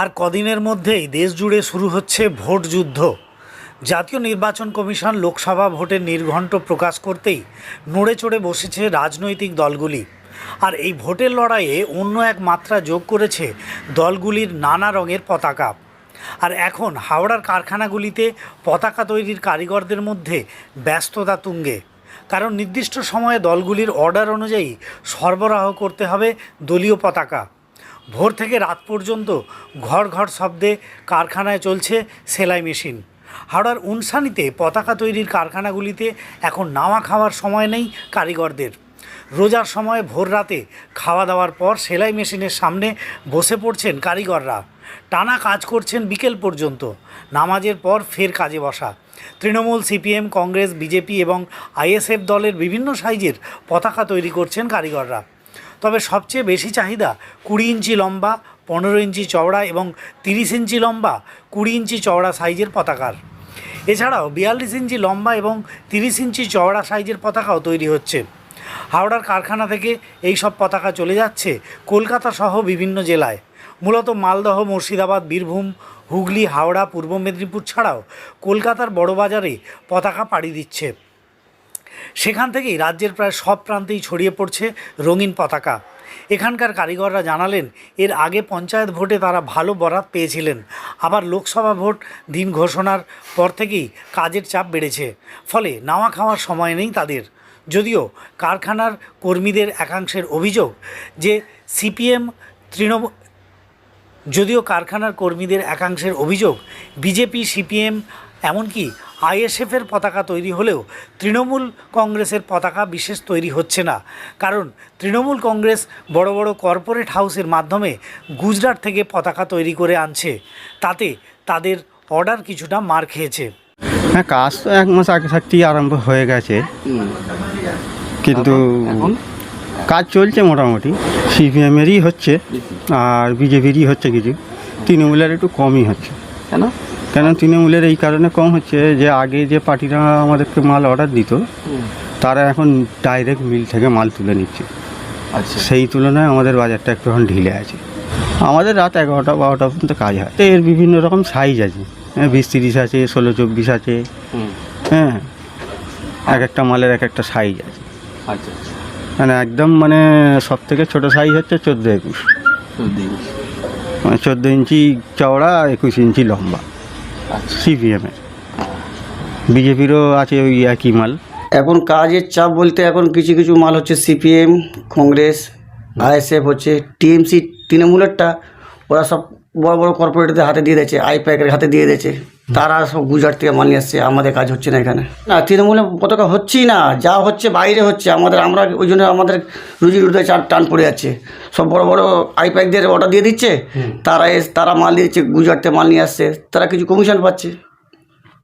আর কদিনের মধ্যেই দেশ জুড়ে শুরু হচ্ছে ভোট যুদ্ধ। জাতীয় নির্বাচন কমিশন লোকসভা ভোটের নির্ঘণ্ট প্রকাশ করতেই নড়ে চড়ে বসেছে রাজনৈতিক দলগুলি। আর এই ভোটের লড়াইয়ে অন্য এক মাত্রা যোগ করেছে দলগুলির নানা রঙের পতাকা। আর এখন হাওড়ার কারখানাগুলিতে পতাকা তৈরির কারিগরদের মধ্যে ব্যস্ততা তুঙ্গে। কারণ নির্দিষ্ট সময়ে দলগুলির অর্ডার অনুযায়ী সরবরাহ করতে হবে দলীয় পতাকা। ভোর থেকে রাত পর্যন্ত ঘর ঘর শব্দে কারখানায় চলছে সেলাই মেশিন। হাওড়ার উনসানিতে পতাকা তৈরির কারখানাগুলিতে এখন নাওয়া খাওয়ার সময় নেই কারিগরদের। রোজার সময় ভোর রাতে খাওয়া দাওয়ার পর সেলাই মেশিনের সামনে বসে পড়ছেন কারিগররা। টানা কাজ করছেন বিকেল পর্যন্ত। নামাজের পর ফের কাজে বসা। তৃণমূল, সিপিএম, কংগ্রেস, বিজেপি এবং আইএসএফ দলের বিভিন্ন সাইজের পতাকা তৈরি করছেন কারিগররা। তবে সবচেয়ে বেশি চাহিদা কুড়ি ইঞ্চি লম্বা, পনেরো ইঞ্চি চওড়া এবং তিরিশ ইঞ্চি লম্বা কুড়ি ইঞ্চি চওড়া সাইজের পতাকার। এছাড়াও বিয়াল্লিশ ইঞ্চি লম্বা এবং তিরিশ ইঞ্চি চওড়া সাইজের পতাকাও তৈরি হচ্ছে। হাওড়ার কারখানা থেকে এই সব পতাকা চলে যাচ্ছে কলকাতা সহ বিভিন্ন জেলায়। মূলত মালদহ, মুর্শিদাবাদ, বীরভূম, হুগলি, হাওড়া, পূর্ব মেদিনীপুর ছাড়াও কলকাতার বড়বাজারে পতাকা পাড়ি দিচ্ছে। সেখান থেকেই রাজ্যের প্রায় সব প্রান্তেই ছড়িয়ে পড়ছে রঙিন পতাকা। এখানকার কারিগররা জানালেন, এর আগে পঞ্চায়েত ভোটে তারা ভালো বরাত পেয়েছিলেন। আবার লোকসভা ভোট দিন ঘোষণার পর থেকেই কাজের চাপ বেড়েছে। ফলে নাওয়া খাওয়ার সময় নেই তাদের। যদিও কারখানার কর্মীদের একাংশের অভিযোগ যে সিপিএম তৃণমূল যদিও কারখানার কর্মীদের একাংশের অভিযোগ, বিজেপি, সিপিএম এমনকি আইএসএফের পতাকা তৈরি হলেও তৃণমূল কংগ্রেসের পতাকা বিশেষ তৈরি হচ্ছে না। কারণ তৃণমূল কংগ্রেস বড় বড় কর্পোরেট হাউসের মাধ্যমে গুজরাট থেকে পতাকা তৈরি করে আনছে। তাতে তাদের অর্ডার কিছুটা মার খেয়েছে। হ্যাঁ কাজ তো এক মাস আগে থাকতেই আরম্ভ হয়ে গেছে। কিন্তু কাজ চলছে মোটামুটি। সিপিএমেরই হচ্ছে আর বিজেপিরই হচ্ছে কিছু। তৃণমূলের একটু কমই হচ্ছে। কেন? কেন তৃণমূলের এই কারণে কম হচ্ছে যে আগে যে পার্টিরা আমাদেরকে মাল অর্ডার দিত তারা এখন ডাইরেক্ট মিল থেকে মাল তুলে নিচ্ছে। আচ্ছা। সেই তুলনায় আমাদের বাজারটা একটু এখন ঢিলে আছে। আমাদের রাত এগারোটা বারোটা পর্যন্ত কাজ হয়। তো এর বিভিন্ন রকম সাইজ আছে। হ্যাঁ বিশ তিরিশ আছে ষোলো চব্বিশ আছে। হ্যাঁ এক একটা মালের এক একটা সাইজ আছে। আচ্ছা মানে একদম মানে সব থেকে ছোটো সাইজ হচ্ছে চোদ্দ একুশ। মানে চোদ্দ ইঞ্চি চওড়া একুশ ইঞ্চি লম্বা। আচ্ছা সিপিএমের বিজেপিরও আছে ওই একই মাল। এখন কাজের চাপ বলতে এখন কিছু কিছু মাল হচ্ছে সিপিএম কংগ্রেস আইএসএফ হচ্ছে টিএমসি তৃণমূলেরটা, ওরা সব বড় বড় কর্পোরেটদের হাতে দিয়ে দিয়েছে আইপ্যাকের হাতে দিয়ে দিয়েছে। তারা সব গুজরাট থেকে মানিয়ে আসছে আমাদের কাজ হচ্ছে না এখানে। না তৃণমূলে পতাকা হচ্ছেই না যা হচ্ছে বাইরে হচ্ছে। আমাদের আমরা ওই জন্য আমাদের রুজি রুটে চার টান পড়ে যাচ্ছে। সব বড় বড় আইপ্যাকদের অর্ডার দিয়ে দিচ্ছে। তারা এস তারা মাল দিচ্ছে গুজরাট থেকে মাল নিয়ে আসছে। তারা কিছু কমিশন পাচ্ছে।